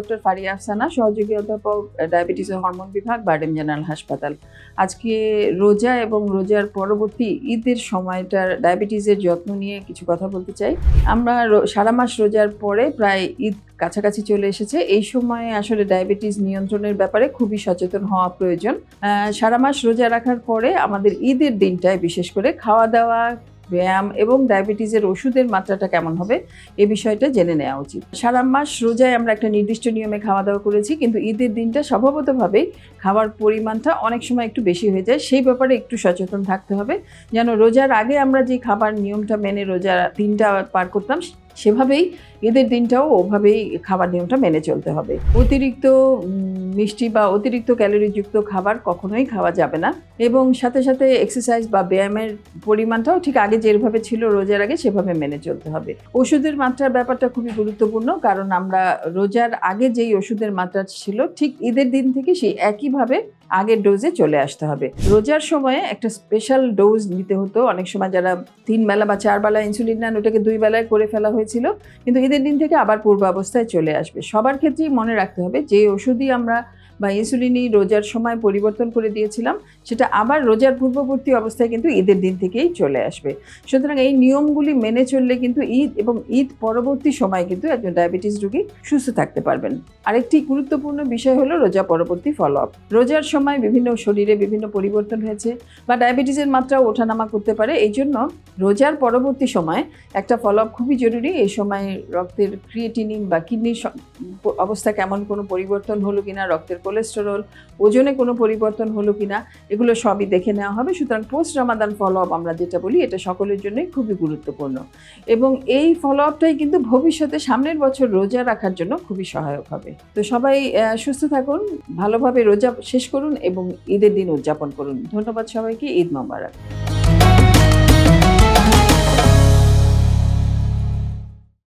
Doctor Faria Afsana, সহযোগী অধ্যাপক diabetes ও hormone বিভাগ, বার্ডেম জেনারেল হাসপাতাল। আজকে রোজা এবং রোজার পরবর্তী ঈদের সময়টার ডায়াবেটিসের যত্ন নিয়ে কিছু কথা বলতে চাই। আমরা সারা মাস রোজার পরে প্রায় ঈদ কাছাকাছি চলে এসেছে। এই সময়ে আসলে ডায়াবেটিস নিয়ন্ত্রণের ব্যাপারে খুবই সচেতন হওয়া প্রয়োজন। সারা মাস রোজা রাখার পরে আমাদের ঈদের দিনটায় বিশেষ করে খাওয়া দাওয়া ব্যায়াম এবং ডায়াবেটিসের ওষুধের মাত্রাটা কেমন হবে, এ বিষয়টা জেনে নেওয়া উচিত। সারা মাস রোজায় আমরা একটা নির্দিষ্ট নিয়মে খাওয়া দাওয়া করেছি, কিন্তু ঈদের দিনটা স্বভাবতভাবেই খাওয়ার পরিমাণটা অনেক সময় একটু বেশি হয়ে যায়। সেই ব্যাপারে একটু সচেতন থাকতে হবে, যেন রোজার আগে আমরা যে খাবার নিয়মটা মেনে রোজা দিনটা পার করতাম, সেভাবেই ঈদের দিনটাও ওভাবেই খাবার নিয়মটা মেনে চলতে হবে। অতিরিক্ত মিষ্টি বা অতিরিক্ত ক্যালোরিযুক্ত খাবার কখনোই খাওয়া যাবে না এবং সাথে সাথে এক্সারসাইজ বা ব্যায়ামের পরিমাণটাও ঠিক আগে যেভাবে ছিল রোজার আগে সেভাবে মেনে চলতে হবে। ওষুধের মাত্রার ব্যাপারটা খুবই গুরুত্বপূর্ণ কারণ আমরা রোজার আগে যেই ওষুধের মাত্রা ছিল ঠিক ঈদের দিন থেকে সেই একইভাবে আগের ডোজে চলে আসতে হবে। রোজার সময়ে একটা স্পেশাল ডোজ নিতে হতো। অনেক সময় যারা তিন বেলা বা চার বেলা ইনসুলিন নেন ওটাকে দুই বেলায় করে ফেলা হয়েছিল। কিন্তু ঈদের দিন থেকে আবার পূর্বাবস্থায় চলে আসবে। সবার ক্ষেত্রেই মনে রাখতে হবে যে ওষুধই আমরা বা ইনসুলিনই রোজার সময় পরিবর্তন করে দিয়েছিলাম, সেটা আবার রোজার পূর্ববর্তী অবস্থায় কিন্তু ঈদের দিন থেকেই চলে আসবে। সুতরাং এই নিয়মগুলি মেনে চললে কিন্তু ঈদ এবং ঈদ পরবর্তী সময় কিন্তু একজন ডায়াবেটিস রোগী সুস্থ থাকতে পারবেন। আরেকটি গুরুত্বপূর্ণ বিষয় হলো রোজা পরবর্তী ফলো আপ রোজার সময় বিভিন্ন শরীরে বিভিন্ন পরিবর্তন হয়েছে বা ডায়াবেটিসের মাত্রা ওঠানামা করতে পারে, এই জন্য রোজার পরবর্তী সময় একটা ফলো আপ খুবই জরুরি, এই সময় রক্তের ক্রিয়েটিনিন বা কিডনির অবস্থা কেমন, কোনো পরিবর্তন হলো কিনা, রক্তের কোলেস্টেরল ওজনে কোনো পরিবর্তন হলো কিনা, এগুলো সবই দেখে নেওয়া হবে। সুতরাং পোস্ট রামাদান ফলো আপ আমরা যেটা বলি, এটা সকলের জন্যই খুবই গুরুত্বপূর্ণ। এবং এই ফলো আপটাই কিন্তু ভবিষ্যতে সামনের বছর রোজা রাখার জন্য খুবই সহায়ক হবে। তো সবাই সুস্থ থাকুন, ভালোভাবে রোজা শেষ করুন এবং ঈদের দিন উদযাপন করুন। ধন্যবাদ সবাইকে, ঈদ মোবারক।